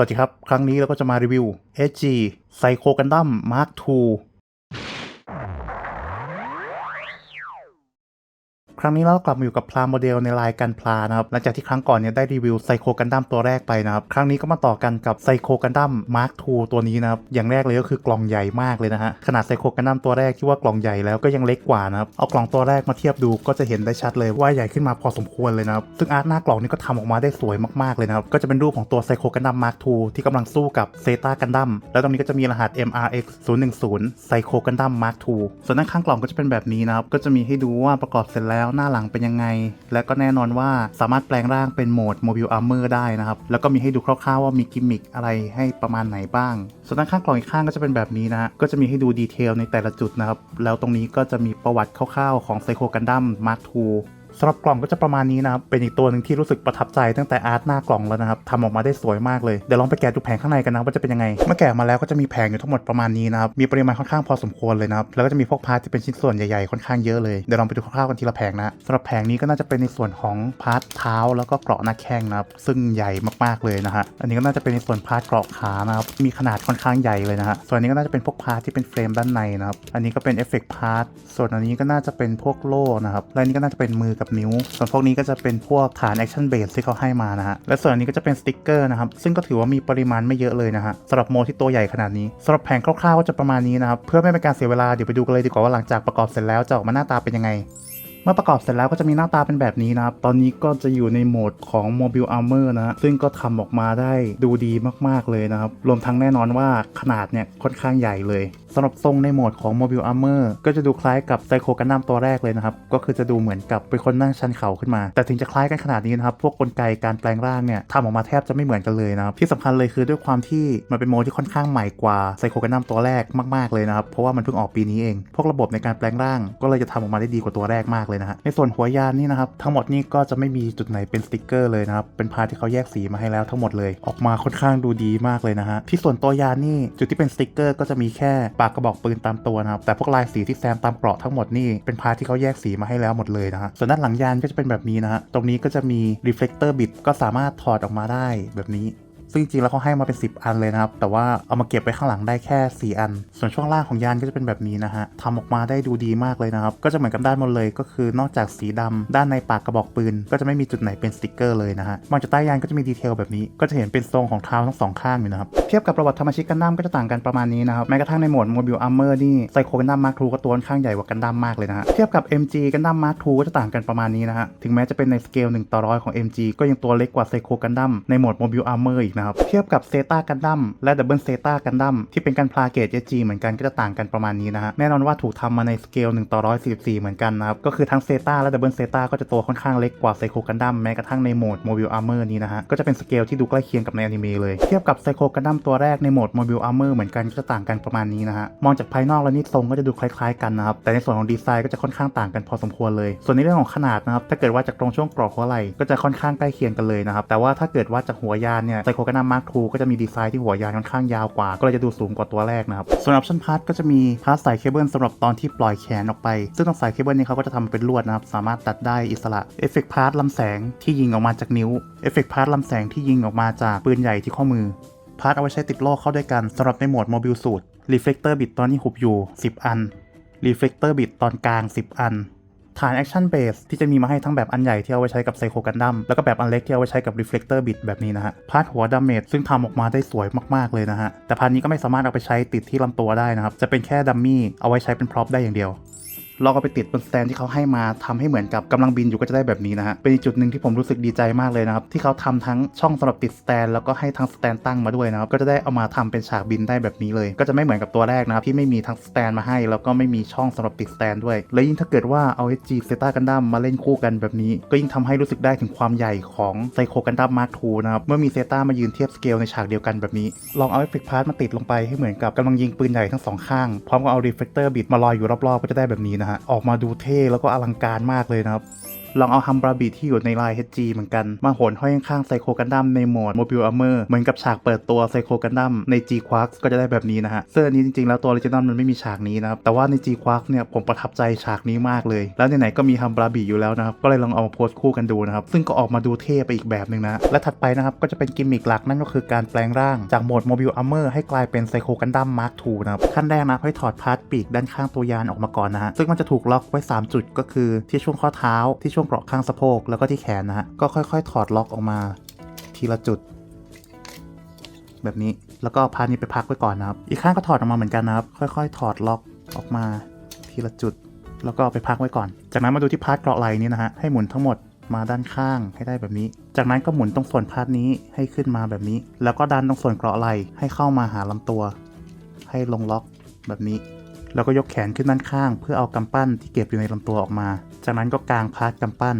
สวัสดีครับ ครั้งนี้เราก็จะมารีวิว SG Psycho Gundam Mark II ครั้งนี้เรากลับมาอยู่กับพลาโมเดลในลายกันพลานะครับหลังจากที่ครั้งก่อนเนี่ยได้รีวิวไซโคกันดั้มตัวแรกไปนะครับครั้งนี้ก็มาต่อกันกับไซโคกันดั้มมาร์ค2ตัวนี้นะครับอย่างแรกเลยก็คือกล่องใหญ่มากเลยนะฮะขนาดไซโคกันดั้มตัวแรกที่ว่ากล่องใหญ่แล้วก็ยังเล็กกว่านะครับเอากล่องตัวแรกมาเทียบดูก็จะเห็นได้ชัดเลยว่าใหญ่ขึ้นมาพอสมควรเลยนะครับซึ่งอาร์ตหน้ากล่องนี้ก็ทำออกมาได้สวยมากๆเลยนะครับก็จะเป็นรูปของตัวไซโคกันดั้มมาร์ค2ที่กำลังสู้กับเซตากันดั้มแล้วตรงนี้ก็จะมีรหัส MRX 010ไซโคกันดั้มมาร์ค2ส่วนด้านข้างกล่องก็จะเป็นแบบนี้นะครับก็จะมีให้ดูว่าประกอบเสร็จแล้วหน้าหลังเป็นยังไง และก็แน่นอนว่าสามารถแปลงร่างเป็นโหมด Mobile Armor ได้นะครับ แล้วก็มีให้ดูคร่าวๆว่ามีกิมมิคอะไรให้ประมาณไหนบ้าง ส่วนด้านข้างกล่องอีกข้างก็จะเป็นแบบนี้นะฮะก็จะมีให้ดูดีเทลในแต่ละจุดนะครับแล้วตรงนี้ก็จะมีประวัติคร่าวๆของไซโคกันดั้มมาร์ท สำหรับกล่องก็จะประมาณนี้นะครับ เป็นอีกตัวหนึ่งที่รู้สึกประทับใจตั้งแต่อาร์ตหน้ากล่องแล้วนะครับทำออกมาได้สวยมากเลย เดี๋ยวลองไปแกะดูแผงข้างในกันนะว่าจะเป็นยังไง เมื่อแกะมาแล้วก็จะมีแผงอยู่ทั้งหมดประมาณนี้นะครับ มีปริมาณค่อนข้างพอสมควรเลยนะครับ แล้วก็จะมีพวกพาร์ทที่เป็นชิ้นส่วนใหญ่ๆค่อนข้างเยอะเลย เดี๋ยวลองไปดูคร่าวๆกันทีละแผงนะสำหรับแผงนี้ก็น่าจะเป็นในส่วนของพาร์ทเท้าแล้วก็เกราะหน้าแข้งนะครับ ซึ่งใหญ่มากๆเลยนะฮะ อันนี้ก็น่าจะเป็นในส่วนพาร์ทเกราะขานะครับ มีขนาดค่อนข้างใหญ่เลยนะฮะ ส่วนนี้ก็น่าจะเป็นพวกพาร์ทที่เป็นเฟรมด้านในนะครับ อันนี้ก็เป็นเอฟเฟกต์พาร์ท ส่วนอันนี้ก็น่าจะเป็นพวกโล่นะครับ และนี้ก็น่าจะเป็นมือกับนิ้ว ส่วนพวกนี้ก็จะเป็นพวกฐานแอคชั่นเบสที่เขาให้มานะฮะ และส่วนนนี้ก็จะเป็นสติกเกอร์นะครับ ซึ่งก็ถือว่ามีปริมาณไม่เยอะเลยนะฮะสำหรับโมที่ตัวใหญ่ขนาดนี้สำหรับแผงคร่าวๆก็จะประมาณนี้นะครับ เพื่อไม่เป็นการเสียเวลา เดี๋ยวไปดูกันเลยดีกว่าว่าหลังจากประกอบเสร็จแล้วจะออกมาหน้าตาเป็นยังไง เมื่อประกอบเสร็จแล้วก็จะมีหน้าตาเป็นแบบนี้นะครับ ตอนนี้ก็จะอยู่ในโหมดของ Mobile Armor นะซึ่งก็ทำออกมาได้ดูดีมากๆเลยนะครับ รวมทั้งแน่นอนว่าขนาดเนี่ยค่อนข้างใหญ่เลยสำหรับทรงในโหมดของ Mobile Armor ก็จะดูคล้ายกับไซโคกันดั้มตัวแรกเลยนะครับ ก็คือจะดูเหมือนกับเป็นคนนั่งชันเข่าขึ้นมา แต่ถึงจะคล้ายกันขนาดนี้นะครับ พวกกลไกการแปลงร่างเนี่ยทำออกมาแทบจะไม่เหมือนกันเลยนะครับ ที่สำคัญเลยคือด้วยความที่มันเป็นโหมดที่ค่อนข้างใหม่กว่าไซโคกันดั้มตัวแรกมากๆเลยนะครับ เพราะว่ามันเพิ่งออกปีนี้เอง พวกระบบในการแปลงร่างก็เลยจะทำออกมาได้ดีกว่าตัวแรกมากเลยนะฮะในส่วนหัวยานนี่นะครับทั้งหมดนี่ก็จะไม่มีจุดไหนเป็นสติกเกอร์เลยนะครับเป็นพาที่เขาแยกสีมาให้แล้วทั้งหมดเลยออกมาค่อนข้างดูดีมากเลยนะฮะที่ส่วนตัวยานนี่จุดที่เป็นสติกเกอร์ก็จะมีแค่ปากกระบอกปืนตามตัวนะครับแต่พวกลายสีที่แซมตามเกราะทั้งหมดนี่เป็นพาทที่เขาแยกสีมาให้แล้วหมดเลยนะฮะส่วนด้านหลังยานก็จะเป็นแบบนี้นะฮะตรงนี้ก็จะมี reflector bit ก็สามารถถอดออกมาได้แบบนี้ ซึ่งจริงแล้วเขาให้มาเป็น 10 อันเลยนะครับ แต่ว่าเอามาเก็บไว้ข้างหลังได้แค่ 4 อัน ส่วนช่วงล่างของยานก็จะเป็นแบบนี้นะฮะทำออกมาได้ดูดีมากเลยนะครับ ก็จะเหมือนกับด้านบนเลย ก็คือนอกจากสีดำด้านในปากกระบอกปืน ก็จะไม่มีจุดไหนเป็นสติกเกอร์เลยนะฮะมองจากใต้ยานก็จะมีดีเทลแบบนี้ ก็จะเห็นเป็นทรงของเท้าทั้งสองข้างอยู่นะครับ เทียบกับประวัติธรรมชิกกันดั้มก็จะต่างกันประมาณนี้นะครับ แม้กระทั่งในโหมด Mobile Armor นี่ไซโคกันดั้มมาร์คทูก็ตัวค่อนข้างใหญ่กว่ากันดั้มมากเลยนะฮะ เทียบกับ MG กันดั้มมาร์คทูก็จะต่างกันประมาณนี้นะฮะ ถึงแม้จะเป็นในสเกล1ต่อร้อยของ MG ก็ยังตัวเล็กกว่าไซโคกันดั้มในโหมด Mobile Armor อีกนะครับ เทียบกับเซตากันดั้มและดับเบิลเซตากันดั้มที่เป็นการพลาเกต SG เหมือนกันก็จะต่างกันประมาณนี้นะฮะแน่นอนว่าถูกทำมาในสเกล1ต่อ144 เหมือนกันนะครับ ก็คือทั้งเซตาและดับเบิลเซตาก็จะตัวค่อนข้างเล็กกว่าไซโคกันดั้มแม้กระทั่งในโหมด Mobile Armor นี้นะฮะก็จะเป็นสเกลที่ดูใกล้เคียงกับในอนิเมะเลยเทียบกับไซโคกันดั้มตัวแรกในโหมด Mobile Armor เหมือนกันก็จะต่างกันประมาณนี้นะฮะมองจากภายนอกแล้วนี่ทรงก็จะดูคล้ายๆกันนะครับแต่ในส่วนของดีไซน์ก็จะค่อนข้างต่างกันพอสมควรเลย ส่วนในเรื่องของขนาดนะครับถ้าเกิดว่าจากตรงช่วงกรอบหัวไหล่ก็จะค่อนข้างใกล้เคียงกันเลยนะครับแต่ว่าถ้าเกิดว่าจากหัวยานเนี่ยไซโคกนดั้มมาร์คทูก็จะมีดีไซน์ที่หัวยานค่อนข้างยาวกว่า ก็เลยจะดูสูงกว่าตัวแรกนะครับ ส่วนออปชั่นพาร์ทก็จะมีพาร์ทสายเคเบิลสำหรับตอนที่ปล่อยแขนออกไป ซึ่งตรงสายเคเบิลนี้เขาก็จะทำเป็นลวดนะครับ สามารถตัดได้อิสระเอฟเฟกต์พาร์ทลำแสงที่ยิงออกมาจากนิ้วเอฟเฟกต์พาร์ทลำแสงที่ยิงออกมาจากปืนใหญ่ที่ข้อมือพาร์ทเอาไว้ใช้ติดโล่เข้าด้วยกันสำหรับในโหมดโมบิลสูตรรีเฟลเตอร์บิตตอนนี้หุบอยู่ 10 อันรีเฟลเตอร์บิตตอนกลาง 10 อัน ฐานแอคชั่นเบสที่จะมีมาให้ทั้งแบบอันใหญ่ที่เอาไว้ใช้กับไซโคกันดั้มแล้วก็แบบอันเล็กที่เอาไว้ใช้กับ Reflector Bit แบบนี้นะฮะพาร์ทหัวดาเมจซึ่งทำออกมาได้สวยมากๆเลยนะฮะแต่พาร์ทนี้ก็ไม่สามารถเอาไปใช้ติดที่ลำตัวได้นะครับจะเป็นแค่ดัมมี่เอาไว้ใช้เป็นพร็อพได้อย่างเดียว เอาก็ไปติดบนสแตนที่เขาให้มาทำให้เหมือนกับกำลังบินอยู่ก็จะได้แบบนี้นะฮะเป็นอีกจุดหนึ่งที่ผมรู้สึกดีใจมากเลยนะครับที่เขาทำทั้งช่องสำหรับติดสแตนแล้วก็ให้ทั้งสแตนตั้งมาด้วยนะครับก็จะได้เอามาทำเป็นฉากบินได้แบบนี้เลย ก็จะไม่เหมือนกับตัวแรกนะครับที่ไม่มีทั้งสแตนมาให้ แล้วก็ไม่มีช่องสำหรับติดสแตนด้วย และยิ่งถ้าเกิดว่าเอา SG เซต้ากันดั้มมาเล่นคู่กันแบบนี้ ก็ยิ่งทำให้รู้สึกได้ถึงความใหญ่ของไซโคกันดั้มมาร์คทูนะครับเมื่อมีเซต้ามายืนเทียบสเกลในฉากเดียวกันแบบนี้ลองเอาเอฟเฟกต์พาร์ทมาติดลงไปให้เหมือนกับกำลังยิงปืนใหญ่ทั้งสองข้างพร้อมกับเอารีเฟลเตอร์บิดมาลอยอยู่รอบๆก็จะได้แบบนี้นะฮะออกมาดูเท่แล้วก็อลังการมากเลยนะครับ ลองเอาฮัมบราบิที่อยู่ในลาย HG เหมือนกัน มาโหนห้อยข้างๆไซโคกันดั้มในโหมด Mobile Armor เหมือนกับฉากเปิดตัวไซโคกันดั้มใน G q u a r k ก็จะได้แบบนี้นะฮะซึ่งอันนี้จริงๆ แล้วตัว Original มันไม่มีฉากนี้นะครับ แต่ว่าใน G q u a r k เนี่ยผมประทับใจฉากนี้มากเลย แล้วไหนๆก็มีฮัมบราบิอยู่แล้วนะครับ ก็เลยลองเอามาโพสต์คู่กันดูนะครับ ซึ่งก็ออกมาดูเท่ไปอีกแบบหนึ่งนะและถัดไปนะครับก็จะเป็นกิมมิคหลักนั่นก็คือการแปลงร่างจากโหมด Mobile Armor ให้กลายเป็นไซโคกันดั้ม Mark II นะครับขั้นแรกนะให้ถอดพาร์ทปีกด้านข้างตัวยานออกมาก่อนนะฮะซึ่งมันจะถูกล็อกไว้ 3 จุดก็คือที่ช่วงข้อเท้าที่ช่วงเกราะข้างสะโพกแล้วก็ที่แขนนะฮะ ก็ค่อยๆ ถอดล็อกออกมา ทีละจุด แบบนี้ แล้วก็พาร์ทนี้ไปพักไว้ก่อนนะครับ อีกข้างก็ถอดออกมาเหมือนกันนะครับ ค่อยๆ ถอดล็อกออกมาทีละจุด แล้วก็ไปพักไว้ก่อน จากนั้นมาดูที่พาร์ทเกราะไหล่นี้นะฮะ ให้หมุนทั้งหมดมาด้านข้างให้ได้แบบนี้ จากนั้นก็หมุนตรงส่วนพาร์ทนี้ให้ขึ้นมาแบบนี้ แล้วก็ดันตรงส่วนเกราะไหล่ให้เข้ามาหาลำตัว ให้ลงล็อกแบบนี้ แล้วก็ยกแขนขึ้นด้านข้าง เพื่อเอากำปั้นที่เก็บอยู่ในลำตัวออกมา จากนั้นก็กางพาร์ทกำปั้น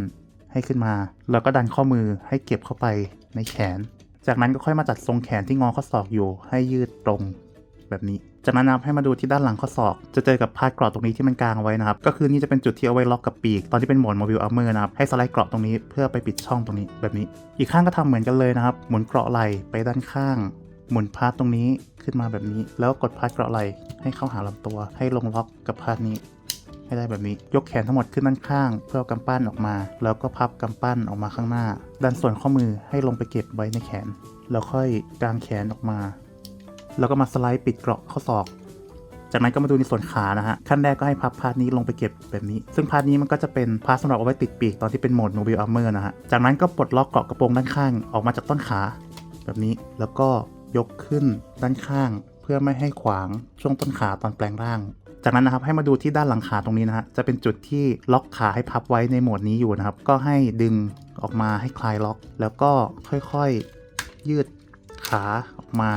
ให้ขึ้นมา แล้วก็ดันข้อมือให้เก็บเข้าไปในแขน จากนั้นก็ค่อยมาจัดทรงแขนที่งอข้อศอกอยู่ให้ยืดตรงแบบนี้ จากนั้นนะครับให้มาดูที่ด้านหลังข้อศอก จะเจอกับพาร์ทเกราะตรงนี้ที่มันกางเอาไว้นะครับ ก็คือนี่จะเป็นจุดที่เอาไว้ล็อกกับปีก ตอนที่เป็นหมด Mobile Armor นะครับ ให้สไลด์เกราะตรงนี้เพื่อไปปิดช่องตรงนี้แบบนี้ อีกข้างก็ทำเหมือนกันเลยนะครับ หมุนเกราะไหล่ไปด้านข้าง หมุนพาร์ทตรงนี้ขึ้นมาแบบนี้ แล้วกดพาร์ทเกราะไหล่ให้เข้าหาลำตัว ให้ลงล็อกกับพาร์ทนี้ ให้ได้แบบนี้ ยกแขนทั้งหมดขึ้นด้านข้าง เพื่อกำปั้นออกมา แล้วก็พับกำปั้นออกมาข้างหน้า ดันส่วนข้อมือให้ลงไปเก็บไว้ในแขน แล้วค่อยกางแขนออกมา แล้วก็มาสไลด์ปิดเกราะข้อศอกจากนั้นก็มาดูในส่วนขานะฮะ ขั้นแรกก็ให้พับพาร์ทนี้ลงไปเก็บแบบนี้ ซึ่งพาร์ทนี้มันก็จะเป็นพาร์ทสำหรับเอาไว้ติดปีกตอนที่เป็นโหมด Mobile Armor นะฮะ จากนั้นก็ปลดล็อกเกราะกระโปรงด้านข้างออกมาจากต้นขา แบบนี้ แล้วก็ยกขึ้นด้านข้าง เพื่อไม่ให้ขวางช่วงต้นขาตอนแปลงร่าง จากนั้นนะครับให้มาดูที่ด้านหลังขาตรงนี้นะฮะจะเป็นจุดที่ล็อกขาให้พับไว้ในโหมดนี้อยู่นะครับ ก็ให้ดึงออกมาให้คลายล็อก แล้วก็ค่อยๆยืดขาออกมา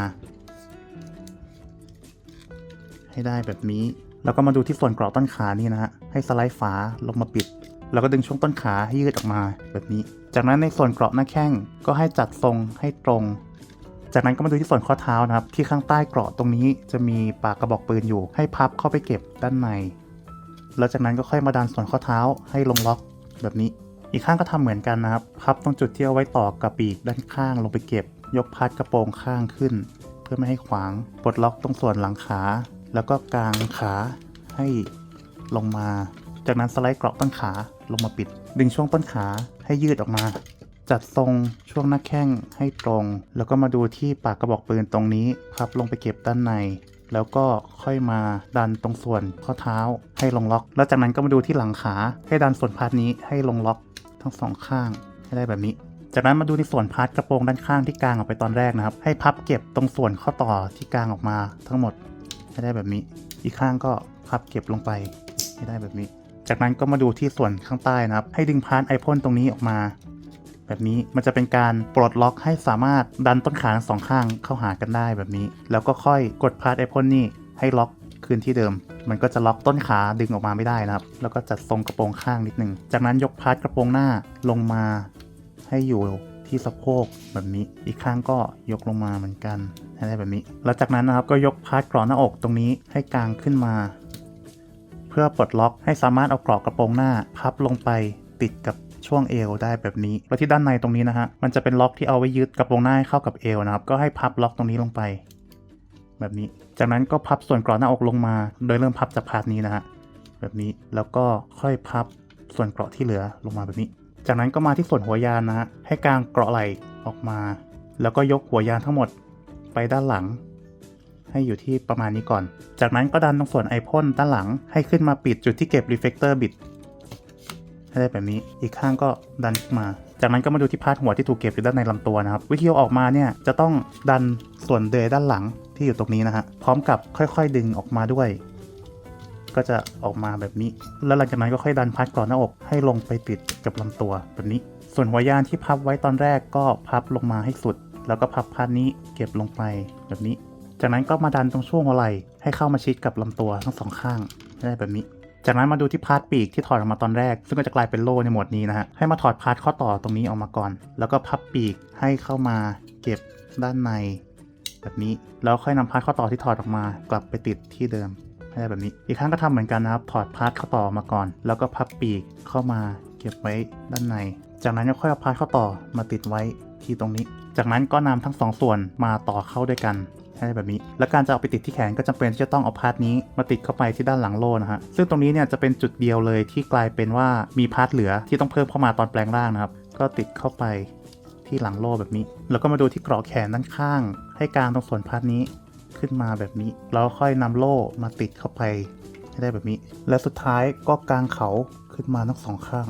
ให้ได้แบบนี้ แล้วก็มาดูที่ส่วนกราะต้นขานี่นะฮะให้สไลด์ฝาลงมาปิด แล้วก็ดึงช่วงต้นขาให้ยืดออกมาแบบนี้ จากนั้นในส่วนกราะหน้าแข้งก็ให้จัดทรงให้ตรง จากนั้นก็มาดูที่ส่วนข้อเท้านะครับ ที่ข้างใต้เกราะตรงนี้จะมีปากกระบอกปืนอยู่ ให้พับเข้าไปเก็บด้านใน แล้วจากนั้นก็ค่อยมาดันส่วนข้อเท้าให้ลงล็อกแบบนี้ อีกข้างก็ทำเหมือนกันนะครับ พับตรงจุดที่เอาไว้ต่อกับปีกด้านข้างลงไปเก็บ ยกพัดกระโปรงข้างขึ้น เพื่อไม่ให้ขวาง ปลดล็อกตรงส่วนหลังขา แล้วก็กางขาให้ลงมา จากนั้นสไลด์เกราะต้นขาลงมาปิด ดึงช่วงต้นขาให้ยืดออกมา จัดทรงช่วงหน้าแข้งให้ตรง แล้วก็มาดูที่ปากกระบอกปืนตรงนี้พับลงไปเก็บด้านใน แล้วก็ค่อยมาดันตรงส่วนข้อเท้าให้ลงล็อก แล้วจากนั้นก็มาดูที่หลังขาให้ดันส่วนพาร์ทนี้ให้ลงล็อกทั้งสองข้างให้ได้แบบนี้ จากนั้นมาดูที่ส่วนพาร์ทกระโปรงด้านข้างที่กางออกไปตอนแรกนะครับ ให้พับเก็บตรงส่วนข้อต่อที่กางออกมาทั้งหมดให้ได้แบบนี้ อีกข้างก็พับเก็บลงไปให้ได้แบบนี้ จากนั้นก็มาดูที่ส่วนข้างใต้นะครับ ให้ดึงพาร์ทไอพ่นตรงนี้ออกมา แบบนี้มันจะเป็นการปลดล็อกให้สามารถดันต้นขาสองข้างเข้าหากันได้แบบนี้ แล้วก็ค่อยกดพาร์ทไอพ่นนี่ให้ล็อกคืนที่เดิม มันก็จะล็อกต้นขาดึงออกมาไม่ได้นะครับ แล้วก็จัดทรงกระโปรงข้างนิดนึง จากนั้นยกพาร์ทกระโปรงหน้าลงมาให้อยู่ที่สะโพกแบบนี้ อีกข้างก็ยกลงมาเหมือนกันให้ได้แบบนี้ แล้วจากนั้นนะครับก็ยกพาร์ทกรอบหน้าอกตรงนี้ให้กลางขึ้นมา เพื่อปลดล็อกให้สามารถเอากรอบกระโปรงหน้าพับลงไปติดกับ ช่วงเอวได้แบบนี้ แล้วที่ด้านในตรงนี้นะฮะ มันจะเป็นล็อกที่เอาไว้ยึดกระโปรงหน้าให้เข้ากับเอวนะครับ ก็ให้พับล็อกตรงนี้ลงไป แบบนี้ จากนั้นก็พับส่วนกรอบหน้าอกลงมา โดยเริ่มพับจากพาร์ทนี้นะฮะ แบบนี้ แล้วก็ค่อยพับส่วนเกราะที่เหลือลงมาแบบนี้ จากนั้นก็มาที่ส่วนหัวยานนะฮะ ให้กางเกราะไหล่ออกมา แล้วก็ยกหัวยานทั้งหมดไปด้านหลัง ให้อยู่ที่ประมาณนี้ก่อน จากนั้นก็ดันตรงส่วนไอพ่นด้านหลังให้ขึ้นมาปิดจุดที่เก็บ reflector bit ให้ได้แบบนี้ อีกข้างก็ดันมา จากนั้นก็มาดูที่พาร์ทหัวที่ถูกเก็บอยู่ด้านในลำตัวนะครับ วิธีเอาออกมาเนี่ยจะต้องดันส่วนเดยด้านหลังที่อยู่ตรงนี้นะฮะ พร้อมกับค่อยๆดึงออกมาด้วย ก็จะออกมาแบบนี้ แล้วหลังจากนั้นก็ค่อยดันพาร์ทกรอบหน้าอกให้ลงไปติดกับลำตัวแบบนี้ ส่วนหัวยานที่พับไว้ตอนแรกก็พับลงมาให้สุด แล้วก็พับพาร์ทนี้เก็บลงไปแบบนี้ จากนั้นก็มาดันตรงช่วงหัวไหล่ให้เข้ามาชิดกับลำตัวทั้งสองข้างได้แบบนี้ จากนั้นมาดูที่พาร์ทปีกที่ถอดออกมาตอนแรก ซึ่งก็จะกลายเป็นโล่ในหมวดนี้นะฮะ ให้มาถอดพาร์ทข้อต่อตรงนี้ออกมาก่อน แล้วก็พับปีกให้เข้ามาเก็บด้านใน แบบนี้ แล้วค่อยนำพาร์ทข้อต่อที่ถอดออกมากลับไปติดที่เดิมให้ได้แบบนี้ อีกครั้งก็ทำเหมือนกันนะครับ ถอดพาร์ทข้อต่อออกมาก่อน แล้วก็พับปีกเข้ามาเก็บไว้ด้านใน จากนั้นก็ค่อยเอาพาร์ทข้าต่อมาติดไว้ ที่ตรงนี้ จากนั้นก็นำทั้งสองส่วนมาต่อเข้าด้วยกันให้ได้แบบนี้ และการจะเอาไปติดที่แขนก็จำเป็นที่จะต้องเอาพาร์ทนี้มาติดเข้าไปที่ด้านหลังโล่นะฮะ ซึ่งตรงนี้เนี่ยจะเป็นจุดเดียวเลยที่กลายเป็นว่ามีพาร์ทเหลือที่ต้องเพิ่มเข้ามาตอนแปลงร่างนะครับ ก็ติดเข้าไปที่หลังโล่แบบนี้ แล้วก็มาดูที่กรอกแขนด้านข้าง ให้กลางตรงส่วนพาร์ทนี้ขึ้นมาแบบนี้ แล้วค่อยนำโล่มาติดเข้าไปให้ได้แบบนี้ และสุดท้ายก็กางเขาขึ้นมาทั้งสองข้าง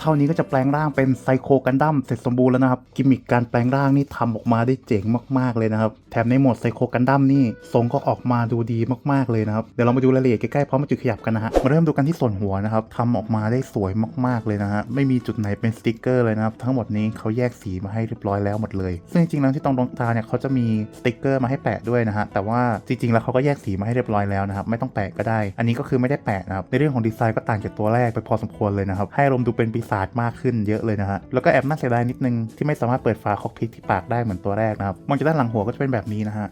เท่านี้ก็จะแปลงร่างเป็นไซโคกันดั้มเสร็จสมบูรณ์แล้วนะครับ กิมมิคการแปลงร่างนี่ทำออกมาได้เจ๋งมากๆเลยนะครับ แถมในโหมดไซโคกันดั้มนี่ทรงก็ออกมาดูดีมากๆเลยนะครับ เดี๋ยวเรามาดูรายละเอียดใกล้ๆพร้อมาจุดขยับกันนะฮะ มาเริ่มดูกันที่ส่วนหัวนะครับทำออกมาได้สวยมากๆเลยนะฮะ ไม่มีจุดไหนเป็นสติกเกอร์เลยนะครับ ทั้งหมดนี้เขาแยกสีมาให้เรียบร้อยแล้วหมดเลย ซึ่งจริงๆแล้วที่ตรงดวงตาเนี่ยเขาจะมีสติกเกอร์มาให้แปะด้วยนะฮะ แต่ว่าจริงๆแล้วเขาก็แยกสีมาให้เรียบร้อยแล้วนะครับ ไม่ต้องแปะก็ได้ อันนี้ก็คือไม่ได้แปะนะครับ ในเรื่องของดีไซน์ก็ต่างจากตัวแรกไปพอสมควรเลยนะครับ ให้อารมณ์ดูเป็นปีศาจมากขึ้นเยอะเลยนะฮะ แล้วก็แอบน่าเสียดายนิดนึงที่ไม่สามารถเปิดฝาคอกพิทที่ปากได้เหมือนตัวแรกนะครับมองจากด้านหลังหัวก็จะเป็นแบบนี้นะฮะ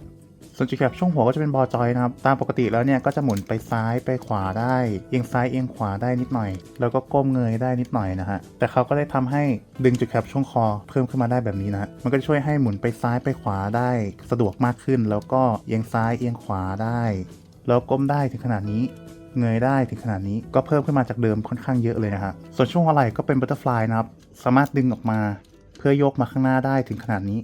ส่วนจุดแคบช่วงหัวก็จะเป็นบอจอยนะครับ ตามปกติแล้วเนี่ยก็จะหมุนไปซ้ายไปขวาได้ เอียงซ้ายเอียงขวาได้นิดหน่อย แล้วก็ก้มเงยได้นิดหน่อยนะฮะ แต่เขาก็ได้ทำให้ดึงจุดแคบช่วงคอเพิ่มขึ้นมาได้แบบนี้นะ มันก็ช่วยให้หมุนไปซ้ายไปขวาได้ สะดวกมากขึ้น แล้วก็เอียงซ้ายเอียงขวาได้ แล้วก้มได้ถึงขนาดนี้ เงยได้ถึงขนาดนี้ก็เพิ่มขึ้นมาจากเดิมค่อนข้างเยอะเลยนะฮะส่วนช่วงหัวไหล่ก็เป็นบัตเตอร์ฟลายนะครับ สามารถดึงออกมาเพื่อยกมาข้างหน้าได้ถึงขนาดนี้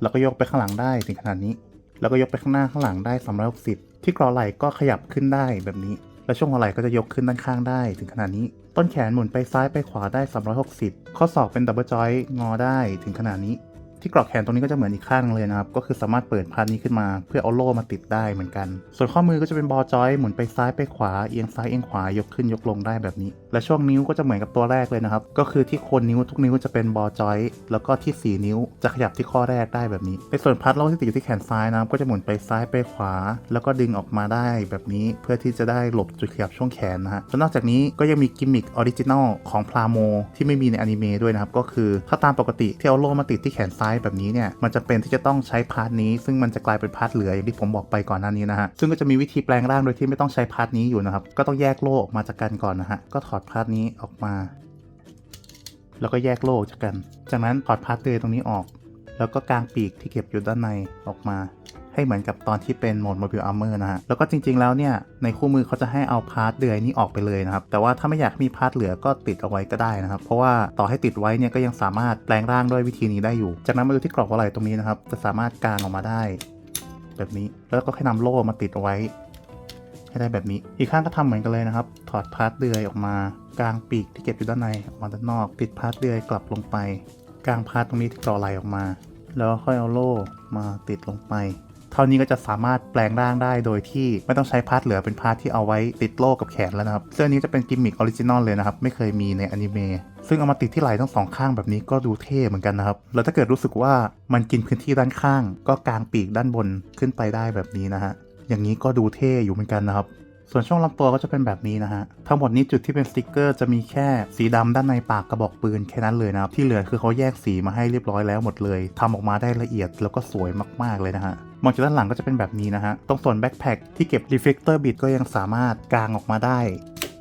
แล้วก็ยกไปข้างหลังได้ถึงขนาดนี้ แล้วก็ยกไปข้างหน้าข้างหลังได้ 360 ที่กรอไหล่ก็ขยับขึ้นได้แบบนี้ และช่วงหัวไหล่ก็จะยกขึ้นด้านข้างได้ถึงขนาดนี้ ต้นแขนหมุนไปซ้ายไปขวาได้ 360 ข้อศอกเป็นดับเบิลจอยงอได้ถึงขนาดนี้ ที่กรอกแขนตรงนี้ก็จะเหมือนอีกข้างเลยนะครับ ก็คือสามารถเปิดพาร์ทนี้ขึ้นมา เพื่อเอาโล่มาติดได้เหมือนกัน ส่วนข้อมือก็จะเป็นบอลจอยหมุนไปซ้ายไปขวาเอียงซ้ายเอียงขวายกขึ้นยกลงได้แบบนี้ และช่วงนิ้วก็จะเหมือนกับตัวแรกเลยนะครับ ก็คือที่โคนนิ้วทุกนิ้วจะเป็นบอลจอยแล้วก็ที่ 4 นิ้วจะขยับที่ข้อแรกได้แบบนี้ในส่วนพาร์ทโล่ที่ติดอยู่ที่แขนซ้ายนะครับก็จะหมุนไปซ้ายไปขวา แล้วก็ดึงออกมาได้แบบนี้เพื่อที่จะได้หลบจุดขยับช่วงแขนนะฮะและนอกจากนี้ก็ยังมีกิมมิคออริจินอลของพลาโมที่ไม่มีในอนิเมะด้วยนะครับก็คือถ้าตามปกติที่เอาโล่มาติดที่แขนซ้ายแบบนี้เนี่ยมันจะเป็นที่จะต้องใช้พาร์ทนี้ ซึ่งมันจะกลายเป็นพาร์ทเหลืออย่างที่ผมบอกไปก่อนหน้านี้นะฮะซึ่งก็จะมีวิธีแปลงร่างโดยที่ไม่ต้องใช้พาร์ทนี้อยู่นะครับก็ต้องแยกโล่ออกมาจากกันก่อนนะฮะก็ถอดพาร์ทนี้ออกมา แล้วก็แยกโล่จากกัน จากนั้นถอดพาร์ทเดยตรงนี้ออก แล้วก็กางปีกที่เก็บอยู่ด้านในออกมา ให้เหมือนกับตอนที่เป็นโหมด Mobile Armor นะฮะ แล้วก็จริงๆแล้วเนี่ย ในคู่มือเขาจะให้เอาพาร์ทเดือยนี้ออกไปเลยนะครับ แต่ว่าถ้าไม่อยากมีพาร์ทเหลือก็ติดเอาไว้ก็ได้นะครับ เพราะว่าต่อให้ติดไว้เนี่ยก็ยังสามารถแปลงร่างด้วยวิธีนี้ได้อยู่ จากนั้นมาดูที่กรอบหัวไหล่ตรงนี้นะครับ จะสามารถกางออกมาได้ แบบนี้ แล้วก็แค่นำโล่มาติดเอาไว้ ให้ได้แบบนี้ อีกข้างก็ทำเหมือนกันเลยนะครับ ถอดพาร์ทเดือยออกมากางปีกที่เก็บอยู่ด้านในออกมาด้านนอก ติดพาร์ทเดือยกลับลงไปกางพาร์ทตรงนี้ที่กรอไหลออกมา แล้วค่อยเอาโล่มาติดลงไป เท่านี้ก็จะสามารถแปลงร่างได้โดยที่ไม่ต้องใช้พาร์ทเหลือเป็นพาร์ทที่เอาไว้ติดโล่กับแขนแล้วนะครับเสื้อนี้จะเป็นกิมมิคออริจินอลเลยนะครับ ไม่เคยมีในอนิเมะซึ่งเอามาติดที่ไหล่ทั้งสองข้างแบบนี้ก็ดูเท่เหมือนกันนะครับ แล้วถ้าเกิดรู้สึกว่ามันกินพื้นที่ด้านข้าง ก็กางปีกด้านบนขึ้นไปได้แบบนี้นะฮะ อย่างนี้ก็ดูเท่อยู่เหมือนกันนะครับ ส่วนช่วงลำตัวก็จะเป็นแบบนี้นะฮะ ทั้งหมดนี้จุดที่เป็นสติกเกอร์จะมีแค่สีดำด้านในปากกระบอกปืนแค่นั้นเลยนะครับ ที่เหลือคือเขาแยกสีมาให้เรียบร้อยแล้วหมดเลยทำออกมาได้ละเอียดแล้วก็สวยมากๆเลยนะฮะ มองจากด้านหลังก็จะเป็นแบบนี้นะฮะ ตรงส่วนแบ็คแพคที่เก็บ reflector bit ก็ยังสามารถกางออกมาได้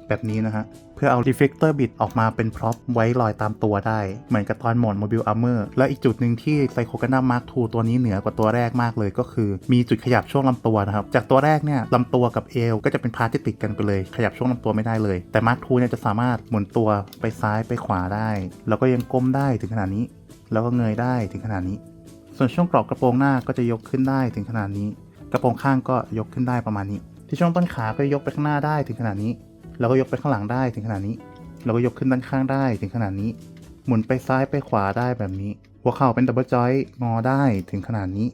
แบบนี้นะฮะ เพื่อเอา reflector bit ออกมาเป็นพร็อพไว้ลอยตามตัวได้ เหมือนกับตอนหมด mobile armor และอีกจุดหนึ่งที่ไซโคกันดัมาร์ค2ตัวนี้เหนือกว่าตัวแรกมากเลยก็คือ มีจุดขยับช่วงลำตัวนะครับ จากตัวแรกเนี่ยลำตัวกับเอวก็จะเป็นพาร์ทที่ติดกันไปเลย ขยับช่วงลำตัวไม่ได้เลย แต่มาร์ค2เนี่ยจะสามารถหมุนตัวไปซ้ายไปขวาได้ แล้วก็ยังก้มได้ถึงขนาดนี้ แล้วก็เงยได้ถึงขนาดนี้ ส่วนช่วงกรอบกระโปรงหน้าก็จะยกขึ้นได้ถึงขนาดนี้ กระโปรงข้างก็ยกขึ้นได้ประมาณนี้ ที่ช่วงต้นขาก็ยกไปข้างหน้าได้ถึงขนาดนี้ แล้วก็ยกไปข้างหลังได้ถึงขนาดนี้ แล้วก็ยกขึ้นด้านข้างได้ถึงขนาดนี้ หมุนไปซ้ายไปขวาได้แบบนี้ หัวเข่าเป็นดับเบิลจอยงอได้ถึงขนาดนี้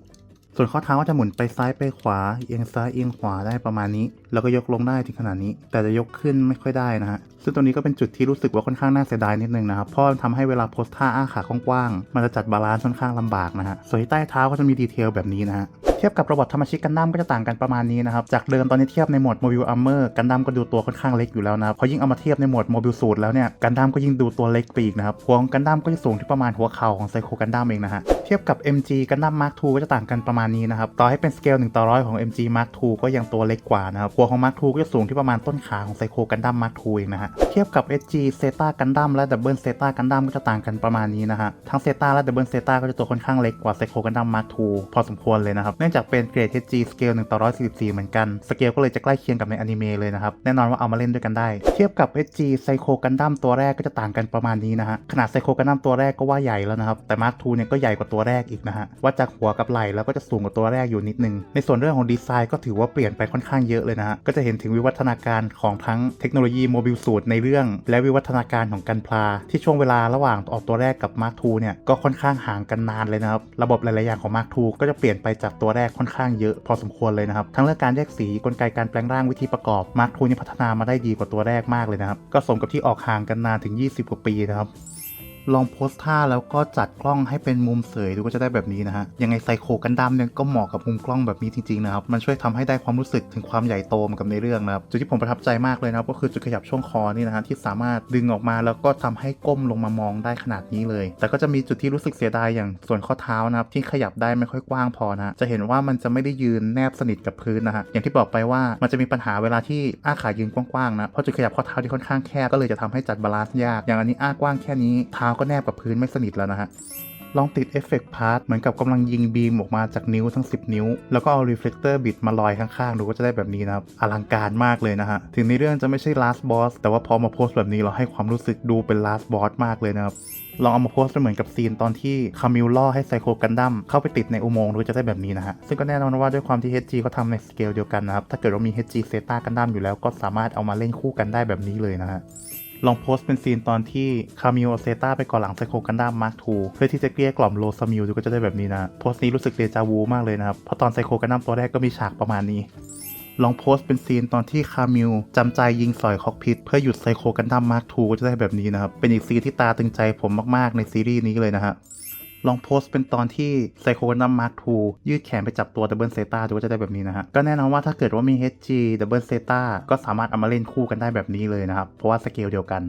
ส่วนข้อเท้าก็จะหมุนไปซ้ายไปขวา เอียงซ้ายเอียงขวาได้ประมาณนี้ แล้วก็ยกลงได้ถึงขนาดนี้ แต่จะยกขึ้นไม่ค่อยได้นะฮะ ซึ่งตรงนี้ก็เป็นจุดที่รู้สึกว่าค่อนข้างน่าเสียดายนิดนึงนะครับ เพราะทำให้เวลาโพสท่าอ้าขากว้างๆ มันจะจัดบาลานซ์ค่อนข้างลำบากนะฮะ ส่วนที่ใต้เท้าก็จะมีดีเทลแบบนี้นะฮะ เทียบกับระบบธรรมชิกกันดั้มก็จะต่างกันประมาณนี้นะครับ จากเดิมตอนนี้เทียบในหมวดโมบิลอัมเมอร์กันดั้มก็ดูตัวค่อนข้างเล็กอยู่แล้วนะครับพอยิ่งเอามาเทียบในหมวดโมบิลสูตรแล้วเนี่ยกันดั้มก็ยิ่งดูตัวเล็กไปอีกนะครับหัวของกันดั้มก็จะสูงที่ประมาณหัวเข่าของไซโคกันดั้มเองนะฮะเทียบกับ MG กันดั้ม Mark II ก็จะต่างกันประมาณนี้นะครับต่อให้เป็นสเกล1ต่อร้อยของ MG Mark II ก็ยังตัวเล็กกว่านะครับหัวของ Mark II ก็จะสูงที่ประมาณต้นขาของไซโคกันดั้ม Mark II เองนะฮะเทียบกับ SG Zeta กันดั้มและ Double Zeta กันดั้มก็จะต่างกันประมาณนี้นะฮะทั้ง Zeta และ Double Zeta ก็จะตัวค่อนข้างเล็กกว่าไซโคกันดั้ม Mark II พอสมควรเลยนะครับเนื่องจากเป็นเกรด HG สเกล1ต่อ144 เหมือนกัน สเกลก็เลยจะใกล้เคียงกับในอนิเมะเลยนะครับ แน่นอนว่าเอามาเล่นด้วยกันได้ เทียบกับ HG ไซโคกันดั้มตัวแรกก็จะต่างกันประมาณนี้นะฮะ ขนาดไซโคกันดั้มตัวแรกก็ว่าใหญ่แล้วนะครับ แต่ Mark II เนี่ยก็ใหญ่กว่าตัวแรกอีกนะฮะวัดจากหัวกับไหล่แล้วก็จะสูงกว่าตัวแรกอยู่นิดนึง ในส่วนเรื่องของดีไซน์ก็ถือว่าเปลี่ยนไปค่อนข้างเยอะเลยนะฮะ ก็จะเห็นถึงวิวัฒนาการของทั้งเทคโนโลยีโมบิลสูตรในเรื่อง และวิวัฒนาการของกันพลา ที่ช่วงเวลาระหว่างออกตัวแรกกับ Mark II เนี่ยก็ค่อนข้างห่างกันนานเลยนะครับ ระบบหลายๆอย่างของ Mark II ก็จะเปลี่ยนไปจากตัวแรกค่อนข้างเยอะพอสมควรเลยนะครับ ทั้งเรื่องการแยกสีกลไกการแปลงร่างวิธีประกอบมาร์คทูนี่พัฒนามาได้ดีกว่าตัวแรกมากเลยนะครับ ก็สมกับที่ออกห่างกันนานถึง 20 กว่าปีนะครับ ลองโพสท่าแล้วก็จัดกล้องให้เป็นมุมเสยดูก็จะได้แบบนี้นะฮะ ยังไงไซโคกันดั้มเนี่ยก็เหมาะกับมุมกล้องแบบนี้จริงๆนะครับ มันช่วยทำให้ได้ความรู้สึกถึงความใหญ่โตเหมือนกับในเรื่องนะครับ จุดที่ผมประทับใจมากเลยนะครับ ก็คือจุดขยับช่วงคอนี่นะฮะที่สามารถดึงออกมาแล้วก็ทำให้ก้มลงมามองได้ขนาดนี้เลย แต่ก็จะมีจุดที่รู้สึกเสียดายอย่างส่วนข้อเท้านะครับที่ขยับได้ไม่ค่อยกว้างพอนะจะเห็นว่ามันจะไม่ได้ยืนแนบสนิทกับพื้นนะฮะอย่างที่บอกไปว่ามันจะมีปัญหาเวลาที่อ้าขายืนกว้างๆนะเพราะจุดขยับข้อเท้าที่ค่อนข้างแคบก็เลยจะทำให้จัดบาลานซ์ยากอย่างอันนี้อ้ากว้างแค่นี้เท้าก็แนบกับพื้นไม่สนิทแล้วนะฮะ ลองติดเอฟเฟกต์พาร์ทเหมือนกับกำลังยิงบีมออกมาจากนิ้วทั้ง 10 นิ้ว แล้วก็เอารีเฟล็กเตอร์บิดมาลอยข้างๆ ดูก็จะได้แบบนี้นะครับ อลังการมากเลยนะฮะ ถึงในเรื่องจะไม่ใช่ last boss แต่ว่าพอมาโพสต์แบบนี้เราให้ความรู้สึกดูเป็น last boss มากเลยนะครับลองเอามาโพสต์เป็นเหมือนกับซีนตอนที่คามิลล่อให้ไซโคกันดั้มเข้าไปติดในอุโมงค์ดูจะได้แบบนี้นะฮะ ซึ่งก็แน่นอนว่าด้วยความที่ HG เขาทำในสเกลเดียวกันนะครับ ถ้าเกิดว่ามี HG เซตากันดั้มอยู่แล้วก็สามารถเอามาเล่นคู่กันได้แบบนี้เลยนะฮะ ลองโพสต์เป็นซีนตอนที่คามิโอเซต้าไปก่อนหลังไซโคกันดั้มมาร์คทูเพื่อที่จะเกลี้ยกล่อมโลซามิลดูก็จะได้แบบนี้นะ โพสต์นี้รู้สึกเดจาวูมากเลยนะครับ เพราะตอนไซโคกันดั้มตัวแรกก็มีฉากประมาณนี้ ลองโพสต์เป็นซีนตอนที่คามิลจำใจยิงสอยคอกพิทเพื่อหยุดไซโคกันดั้มมาร์คทูก็จะได้แบบนี้นะครับ เป็นอีกซีนที่ตาตึงใจผมมากๆในซีรีส์นี้เลยนะฮะ ลองโพสต์เป็นตอนที่ไซโคกันดัมมาร์คทูยืดแขนไปจับตัวดับเบิลเซตาดูว่าจะได้แบบนี้นะฮะ ก็แน่นอนว่าถ้าเกิดว่ามี HG ดับเบิลเซตาก็สามารถเอามาเล่นคู่กันได้แบบนี้เลยนะครับ เพราะว่าสเกลเดียวกัน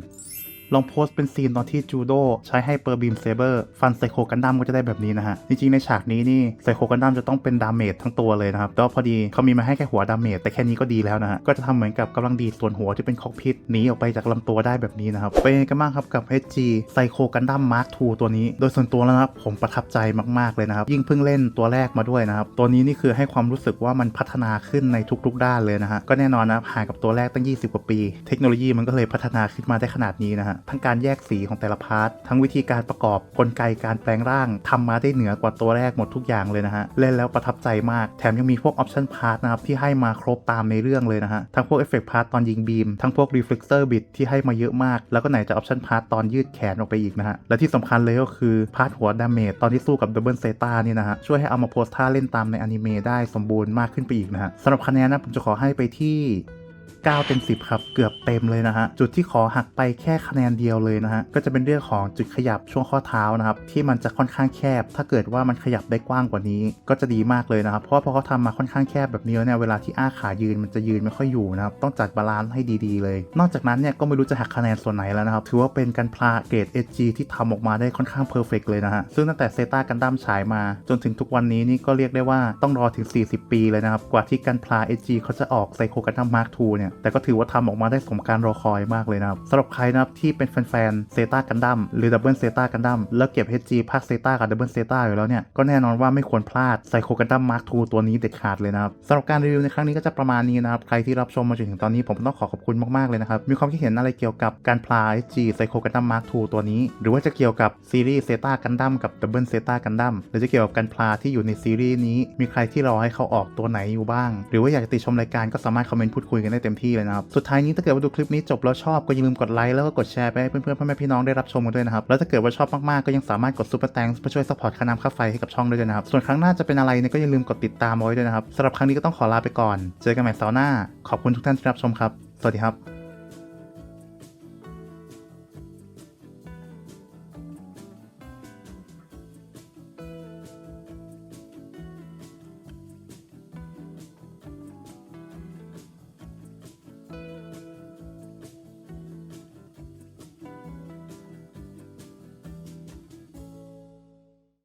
ลองโพสต์เป็นซีนตอนที่จูโดใช้ให้เปอร์บีมเซเบอร์ฟันไซโคกันดั้มก็จะได้แบบนี้นะฮะ จริงๆ ในฉากนี้นี่ไซโคกันดั้มจะต้องเป็นดาเมจทั้งตัวเลยนะครับแต่ว่าพอดีเขามีมาให้แค่หัวดาเมจแต่แค่นี้ก็ดีแล้วนะฮะ ก็จะทำเหมือนกับกำลังดีดส่วนหัวที่เป็นคอกพิทหนีออกไปจากลำตัวได้แบบนี้นะครับเป็นกันบ้างครับกับ HG ไซโคกันดั้มมาร์ค2ตัวนี้ โดยส่วนตัวแล้วนะครับผมประทับใจมากๆเลยนะครับยิ่งเพิ่งเล่นตัวแรกมาด้วยนะครับตัวนี้นี่คือให้ความรู้สึกว่ามันพัฒนาขึ้นในทุกๆ ด้านเลยนะฮะก็แน่นอนนะห่างกับตัวแรกตั้ง 20 กว่าปี เทคโนโลยีมันก็เลยพัฒนาขึ้นมาได้ขนาดนี้นะฮะทั้งการแยกสีของแต่ละพาร์ททั้งวิธีการประกอบกลไกการแปลงร่างทำมาได้เหนือกว่าตัวแรกหมดทุกอย่างเลยนะฮะเล่นแล้วประทับใจมากแถมยังมีพวกออปชั่นพาร์ทนะครับที่ให้มาครบตามในเรื่องเลยนะฮะทั้งพวกเอฟเฟกต์พาร์ทตอนยิงบีมทั้งพวกรีเฟล็กเตอร์บิดที่ให้มาเยอะมาก แล้วก็ไหนจะออปชั่นพาร์ทตอนยืดแขนออกไปอีกนะฮะและที่สำคัญเลยก็คือพาร์ทหัวดาเมจตอนที่สู้กับดับเบิลเซตานี่นะฮะช่วยให้เอามาโพสท่าเล่นตามในอนิเมะได้สมบูรณ์มากขึ้นไปอีกนะฮะสำหรับคะแนนนะผมจะขอให้ไปที่ 9 เต็ม 10 ครับ เกือบเต็มเลยนะฮะ จุดที่ขอหักไปแค่คะแนนเดียวเลยนะฮะ ก็จะเป็นเรื่องของจุดขยับช่วงข้อเท้านะครับ ที่มันจะค่อนข้างแคบ ถ้าเกิดว่ามันขยับได้กว้างกว่านี้ ก็จะดีมากเลยนะครับ เพราะพอเขาทำมาค่อนข้างแคบแบบนี้เนี่ยเวลาที่อ้าขายืนมันจะยืนไม่ค่อยอยู่นะครับ ต้องจัดบาลานซ์ให้ดีๆ เลย นอกจากนั้นเนี่ยก็ไม่รู้จะหักคะแนนส่วนไหนแล้วนะครับ ถือว่าเป็นการพลาเกรด SG ที่ทำออกมาได้ค่อนข้างเพอร์เฟกเลยนะฮะ ซึ่งตั้งแต่เซตากันดั้มฉายมา จนถึงทุกวันนี้นี่ก็เรียกได้ว่าต้องรอถึง 40 ปีเลยนะครับ กว่าที่การพลา SG เขาจะออกไซโคกันดั้มมาร์ค2เนี่ยแต่ก็ถือว่าทำออกมาได้สมการรอคอยมากเลยนะครับสำหรับใครนะครับที่เป็นแฟนๆเซตากันดั้มหรือดับเบิลเซตากันดั้มแล้วเก็บ HG ภาคเซตากับดับเบิลเซตาอยู่แล้วเนี่ยก็แน่นอนว่าไม่ควรพลาดไซโคกันดั้มมาร์ค2ตัวนี้เด็ดขาดเลยนะครับสำหรับการรีวิวในครั้งนี้ก็จะประมาณนี้นะครับใครที่รับชมมาจนถึงตอนนี้ผมต้องขอขอบคุณมากๆเลยนะครับมีความคิดเห็นอะไรเกี่ยวกับการพลา HG ไซโคกันดั้มมาร์ค2ตัวนี้ หรือว่าจะเกี่ยวกับซีรีส์เซตากันดั้มกับดับเบิลเซตากันดั้มหรือจะเกี่ยวกับการพลาที่อยู่ในซีรีส์นี้ มีใครที่รอให้เขาออกตัวไหนอยู่บ้าง หรือว่าอยากจะติชมรายการก็สามารถคอมเมนต์พูดคุยกันได้เต็มที่เลยนะครับ สุดท้ายนี้ถ้าเกิดว่าดูคลิปนี้จบแล้วชอบก็อย่าลืมกดไลค์แล้วก็กดแชร์ไปให้เพื่อนๆพ่อแม่พี่น้องได้รับชมกันด้วยนะครับ แล้วถ้าเกิดว่าชอบมากๆก็ยังสามารถกดซุปเปอร์แตงเพื่อช่วยสปอร์ตค่าน้ำค่าไฟให้กับช่องด้วยนะครับ ส่วนครั้งหน้าจะเป็นอะไรเนี่ยก็อย่าลืมกดติดตามไว้ด้วยนะครับสำหรับครั้งนี้ก็ต้องขอลาไปก่อน เจอกันใหม่เสาร์หน้า ขอบคุณทุกท่านที่รับชมครับ สวัสดีครับ